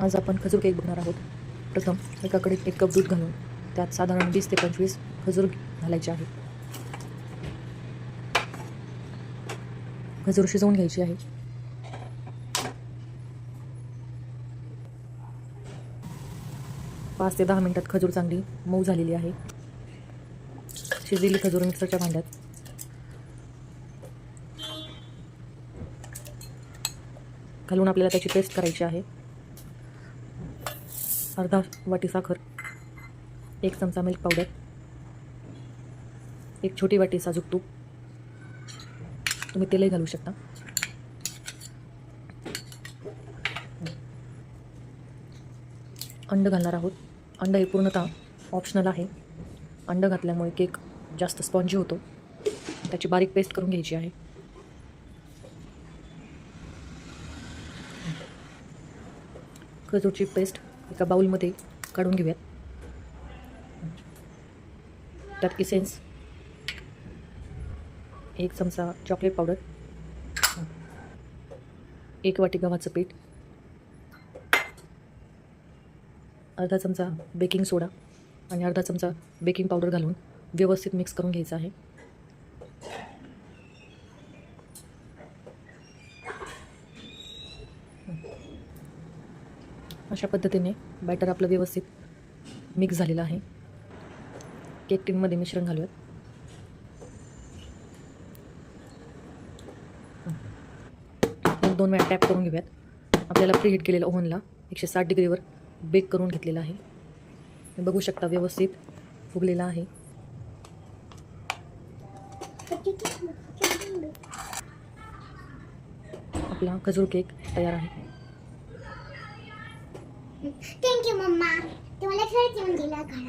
आज आपण खजूर केक बघणार आहोत. प्रथम एकाकडे एक कप दूध घालून त्यात साधारण वीस ते पंचवीस खजूर घालायचे आहेत. खजूर शिजवून घ्यायची आहे. पाच ते दहा मिनिटात खजूर चांगली मऊ झालेली आहे. शिजलेली खजूर मिक्सरच्या भांड्यात. घालून आपल्याला त्याची पेस्ट करायची आहे. अर्धा वाटी साखर एक चमचा मिल्क पावडर एक छोटी वाटी साजूक तूप. तुम्ही तेलही घालू शकता. अंड घालणार आहोत. अंड हे पूर्णतः ऑप्शनल आहे. अंड घातल्यामुळे केक जास्त स्पॉन्जी होतो. त्याची बारीक पेस्ट करून घ्यायची आहे. खजूरची पेस्ट एका बाऊलमध्ये काढून घेऊयात. त्यात इसेन्स एक चमचा चॉकलेट पावडर एक वाटी गव्हाचं पीठ. अर्धा चमचा बेकिंग सोडा आणि अर्धा चमचा बेकिंग पावडर घालून व्यवस्थित मिक्स करून घ्यायचं आहे. अशा पद्धतीने बॅटर आपलं व्यवस्थित मिक्स झालेलं आहे. केक टीनमध्ये मिश्रण घालूयात. मग दोन वेळा टॅप करून घेऊयात. आपल्याला प्रीहीट केलेलं ओव्हनला एकशे साठ डिग्रीवर बेक करून घेतलेलं आहे. बघू शकता व्यवस्थित फुगलेला आहे. आपला खजूर केक तयार आहे. थँक्यू मम्मा तुम्हाला खेळ खेळत येऊन दिला घरा